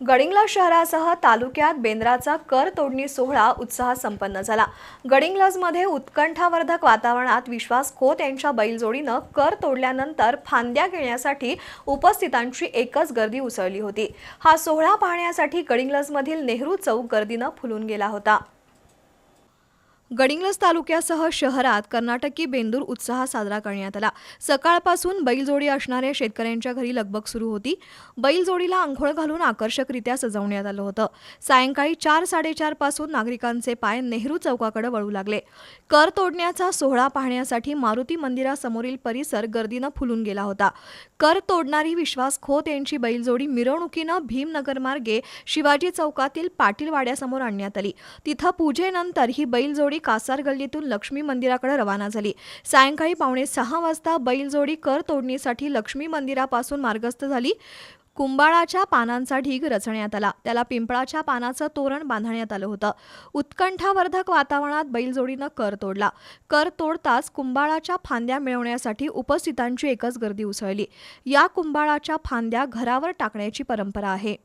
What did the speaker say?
गडिंग्लज शहरासह तालुक्यात बेंद्राचा कर तोडणी सोहळा उत्साहात संपन्न झाला. गडिंग्लजमध्ये उत्कंठावर्धक वातावरणात विश्वास खोत यांच्या बैलजोडीनं कर तोडल्यानंतर फांद्या घेण्यासाठी उपस्थितांची एकच गर्दी उसळली होती. हा सोहळा पाहण्यासाठी गडिंग्लजमधील नेहरू चौक गर्दीनं फुलून गेला होता. गडिंग्लज तालुक्यासह शहरात कर्नाटकी बेंदूर उत्साह साजरा करण्यात आला. सकाळपासून बैलजोडी असणाऱ्या शेतकऱ्यांच्या घरी लगबग सुरू होती. बैलजोडीला आंघोळ घालून आकर्षकरित्या सजवण्यात आलं होतं. सायंकाळी चार साडेचारपासून नागरिकांचे पाय नेहरू चौकाकडे वळू लागले. कर तोडण्याचा सोहळा पाहण्यासाठी मारुती मंदिरासमोरील परिसर गर्दीनं फुलून गेला होता. कर तोडणारी विश्वास खोत यांची बैलजोडी मिरवणुकीनं भीमनगर मार्गे शिवाजी चौकातील पाटील वाड्यासमोर आणण्यात आली. तिथं पूजेनंतर ही बैलजोडी कासार गल्लीतून लक्ष्मी मंदिराकडे रवाना झाली. सायंकाळी पावणे सहा वाजता बैलजोडी कर तोडणीसाठी लक्ष्मी मंदिरापासून मार्गस्थ झाली. कुंबाळाच्या पानांचा ढीग रचण्यात आला. त्याला पिंपळाच्या पानाचं तोरण बांधण्यात आलं होतं. उत्कंठावर्धक वातावरणात बैलजोडीनं कर तोडला. कर तोडताच कुंभाळाच्या फांद्या मिळवण्यासाठी उपस्थितांची एकच गर्दी उसळली. या कुंभाळाच्या फांद्या घरावर टाकण्याची परंपरा आहे.